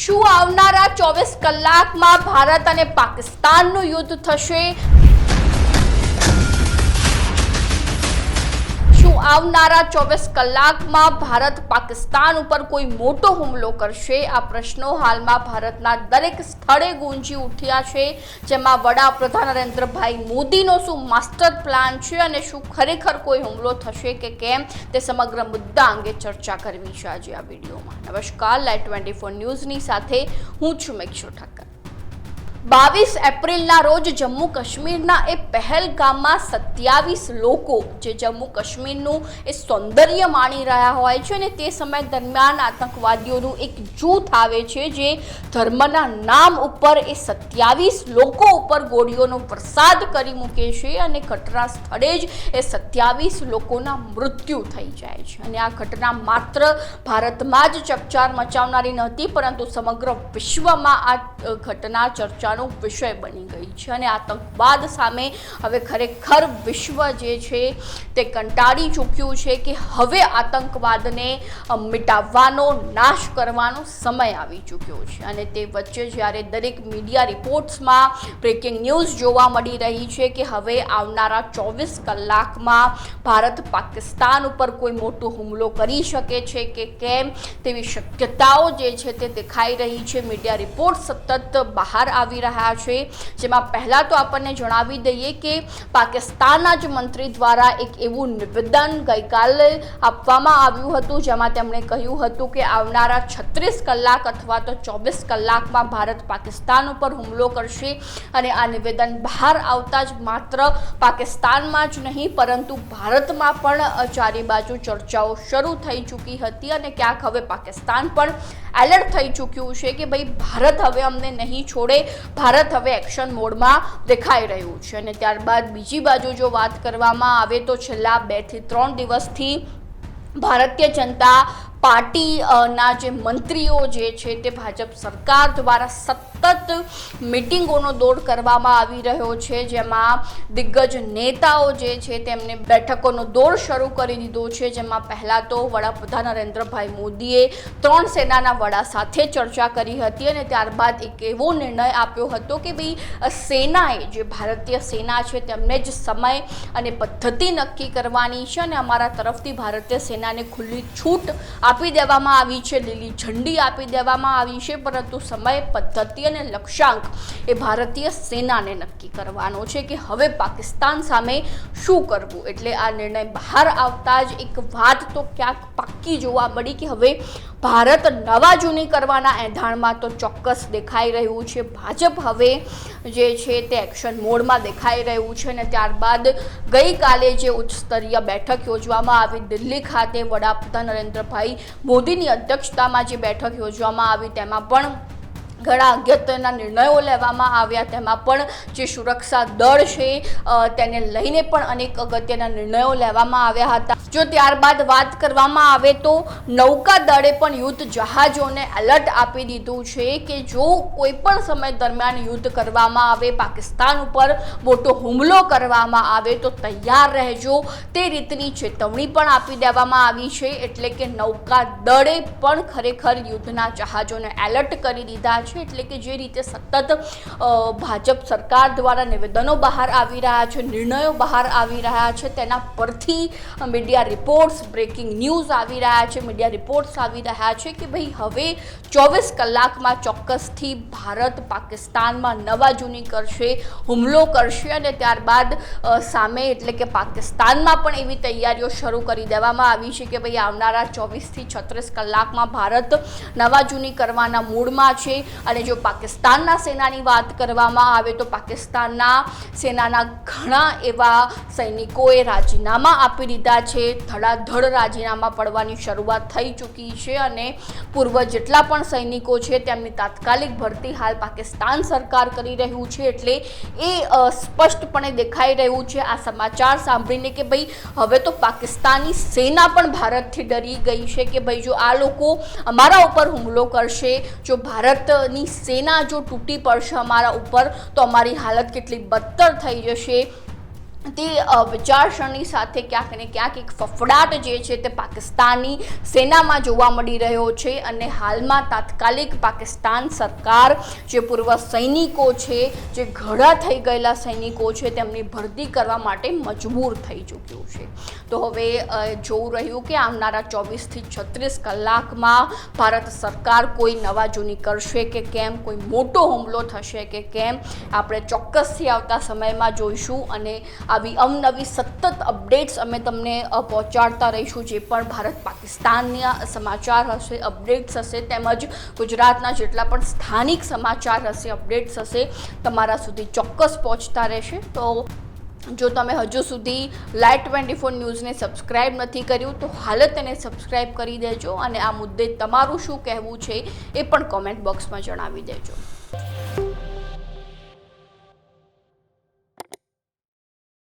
શું આવનારા ચોવીસ કલાકમાં ભારત અને પાકિસ્તાનનું યુદ્ધ થશે? આવનારા ચોવીસ કલાકમાં ભારત પાકિસ્તાન ઉપર કોઈ મોટો હુમલો કરશે? આ પ્રશ્નો હાલમાં ભારતના દરેક સ્થળે ગુંજી ઉઠ્યા છે, જેમાં વડાપ્રધાન નરેન્દ્રભાઈ મોદીનો શું માસ્ટર પ્લાન છે અને શું ખરેખર કોઈ હુમલો થશે કે કેમ? તે સમગ્ર મુદ્દા અંગે ચર્ચા કરવી છે આજે આ વિડીયોમાં. નમસ્કાર લાઈટ ટ્વેન્ટી ફોર ન્યૂઝની સાથે હું છું મેક્ષો ઠક્કર બાવીસ એપ્રિલના રોજ જમ્મુ કાશ્મીરના એ પહેલગામમાં સત્યાવીસ લોકો જે જમ્મુ કાશ્મીરનું એ સૌંદર્ય માણી રહ્યા હોય છે અને તે સમય દરમિયાન આતંકવાદીઓનું એક જૂથ આવે છે જે ધર્મના નામ ઉપર એ સત્યાવીસ લોકો ઉપર ગોળીઓનો વરસાદ કરી મૂકે છે અને ઘટના સ્થળે જ એ સત્યાવીસ લોકોના મૃત્યુ થઈ જાય છે. અને આ ઘટના માત્ર ભારતમાં જ ચકચાર મચાવનારી નહોતી પરંતુ સમગ્ર વિશ્વમાં આ ઘટના ઘટના ચર્ચાનો વિષય બની ગઈ છે અને આતંકવાદ સામે હવે ખરેખર વિશ્વ જે છે તે કંટાળી ચૂક્યું છે કે હવે આતંકવાદને મિટાવવાનો, નાશ કરવાનો સમય આવી ચૂક્યો છે. અને તે વચ્ચે જ્યારે દરેક મીડિયા રિપોર્ટ્સમાં બ્રેકિંગ ન્યૂઝ જોવા મળી રહી છે કે હવે આવનારા ચોવીસ કલાકમાં ભારત પાકિસ્તાન ઉપર કોઈ મોટો હુમલો કરી શકે છે કે કેમ તેવી શક્યતાઓ જે છે તે દેખાઈ રહી છે. મીડિયા રિપોર્ટ સતત બહાર આવી રહ્યા છે. જેમાં પહેલાં તો આપણને જણાવી દઈએ કે પાકિસ્તાનના જ મંત્રી દ્વારા એક એવું નિવેદન ગઈકાલે આપવામાં આવ્યું હતું, જેમાં તેમણે કહ્યું હતું કે આવનારા છત્રીસ કલાક અથવા તો ચોવીસ કલાકમાં ભારત પાકિસ્તાન ઉપર હુમલો કરશે અને આ નિવેદન બહાર આવતા જ માત્ર પાકિસ્તાનમાં જ નહીં, પરંતુ ભારતમાં પણ ચારે બાજુ ચર્ચાઓ શરૂ થઈ ચૂકી હતી અને ક્યાંક હવે પાકિસ્તાન પણ એલર્ટ થઈ ચૂક્યું છે કે ભાઈ, ભારત હવે અમને નહીં છોડે ભારત હવે એક્શન મોડમાં દેખાઈ રહ્યું છે અને ત્યારબાદ બીજી બાજુ જો વાત કરવામાં આવે તો છેલ્લા બેથી ત્રણ દિવસથી ભારતીય જનતા પાર્ટીના જે મંત્રીઓ જે છે તે ભાજપ સરકાર દ્વારા સતત મિટિંગોનો દોર કરવામાં આવી રહ્યો છે, જેમાં દિગ્ગજ નેતાઓ જે છે તેમને બેઠકોનો દોર શરૂ કરી દીધો છે, જેમાં પહેલાં તો વડાપ્રધાન નરેન્દ્રભાઈ મોદીએ ત્રણ સેનાના વડા સાથે ચર્ચા કરી હતી અને ત્યારબાદ એક એવો નિર્ણય આપ્યો હતો કે ભાઈ, સેનાએ જે ભારતીય સેના છે તેમને જ સમય અને પદ્ધતિ નક્કી કરવાની છે અને અમારા તરફથી ભારતીય સેનાને ખુલ્લી છૂટ આપી દેવામાં આવી છે, લીલી ઝંડી આપી દેવામાં આવી છે, પરંતુ સમય, પદ્ધતિ અને લક્ષ્યાંક એ ભારતીય સેનાને નક્કી કરવાનો છે કે હવે પાકિસ્તાન સામે શું કરવું? એટલે આ નિર્ણય બહાર આવતા જ એક વાત તો ક્યાંક પાક્કી જોવા મળી કે હવે ભારત નવા જૂની કરવાના એંધાણમાં તો ચોક્કસ દેખાઈ રહ્યું છે. ભાજપ હવે જે છે તે એક્શન મોડમાં દેખાઈ રહ્યું છે અને ત્યારબાદ ગઈકાલે જે ઉચ્ચ સ્તરીય બેઠક યોજવામાં આવી દિલ્હી ખાતે વડાપ્રધાન નરેન્દ્રભાઈ મોદીની અધ્યક્ષતામાં જે બેઠક યોજવામાં આવી તેમાં પણ ઘણા અગત્યના નિર્ણયો લેવામાં આવ્યા. તેમાં પણ જે સુરક્ષા દળ છે તેને લઈને પણ અનેક અગત્યના નિર્ણયો લેવામાં આવ્યા હતા. જો ત્યારબાદ વાત કરવામાં આવે તો નૌકા દળે પણ યુદ્ધ જહાજોને એલર્ટ આપી દીધું છે કે જો કોઈ પણ સમય દરમિયાન યુદ્ધ કરવામાં આવે, પાકિસ્તાન ઉપર મોટો હુમલો કરવામાં આવે, તો તૈયાર રહેજો. તે રીતની ચેતવણી પણ આપી દેવામાં આવી છે. એટલે કે નૌકા દળે પણ ખરેખર યુદ્ધના જહાજોને એલર્ટ કરી દીધા એટલે કે જે રીતે સતત ભાજપ સરકાર દ્વારા નિવેદનો બહાર આવી રહ્યા છે, નિર્ણયો બહાર આવી રહ્યા છે, તેના પરથી મીડિયા રિપોર્ટ્સ બ્રેકિંગ ન્યૂઝ આવી રહ્યા છે મીડિયા રિપોર્ટ્સ આવી રહ્યા છે કે ભાઈ હવે ચોવીસ કલાકમાં ચોક્કસથી ભારત પાકિસ્તાનમાં નવા જૂની કરશે, હુમલો કરશે અને ત્યારબાદ સામે એટલે કે પાકિસ્તાનમાં પણ એવી તૈયારીઓ શરૂ કરી દેવામાં આવી છે કે ભાઈ આવનારા ચોવીસથી છત્રીસ કલાકમાં ભારત નવા જૂની કરવાના મૂડમાં છે અને જો પાકિસ્તાનના સેનાની વાત કરવામાં આવે તો પાકિસ્તાનના સેનાના ઘણા એવા સૈનિકોએ રાજીનામા આપી દીધા છે. ધડાધડ રાજીનામા પડવાની શરૂઆત થઈ ચૂકી છે અને પૂર્વ જેટલા પણ સૈનિકો છે તેમની તાત્કાલિક ભરતી હાલ પાકિસ્તાન સરકાર કરી રહ્યું છે એટલે એ સ્પષ્ટપણે દેખાઈ રહ્યું છે. આ સમાચાર સાંભળીને કે ભાઈ હવે તો પાકિસ્તાની સેના પણ ભારતથી ડરી ગઈ છે કે ભાઈ જો આ લોકો અમારા ઉપર હુમલો કરશે, જો ભારતની સેના જો તૂટી પડશે અમારા ઉપર તો અમારી હાલત કેટલી બદતર થઈ જશે. તે વિચારસરણી સાથે ક્યાંક ને ક્યાંક એક ફફડાટ જે છે તે પાકિસ્તાની સેનામાં જોવા મળી રહ્યો છે અને હાલમાં તાત્કાલિક પાકિસ્તાન સરકાર જે પૂર્વ સૈનિકો છે, જે ઘડા થઈ ગયેલા સૈનિકો છે, તેમની ભરતી કરવા માટે મજબૂર થઈ ચૂક્યું છે. તો હવે જોવું રહ્યું કે આવનારા ચોવીસથી છત્રીસ કલાકમાં ભારત સરકાર કોઈ નવા જૂની કરશે કે કેમ, કોઈ મોટો હુમલો થશે કે કેમ, આપણે ચોક્કસથી આવતા સમયમાં જોઈશું અને આવી અવનવી સતત અપડેટ્સ અમે તમને પહોંચાડતા રહીશું જે પણ ભારત પાકિસ્તાનના સમાચાર હશે, અપડેટ્સ હશે, તેમજ ગુજરાતના જેટલા પણ સ્થાનિક સમાચાર હશે, અપડેટ્સ હશે, તમારા સુધી ચોક્કસ પહોંચતા રહેશે. તો જો તમે હજુ સુધી લાઈટ ટ્વેન્ટી ફોર ન્યૂઝને સબસ્ક્રાઇબ નથી કર્યું, તો હાલ તેને સબસ્ક્રાઇબ કરી દેજો અને આ મુદ્દે તમારું શું કહેવું છે એ પણ કોમેન્ટ બોક્સમાં જણાવી દેજો.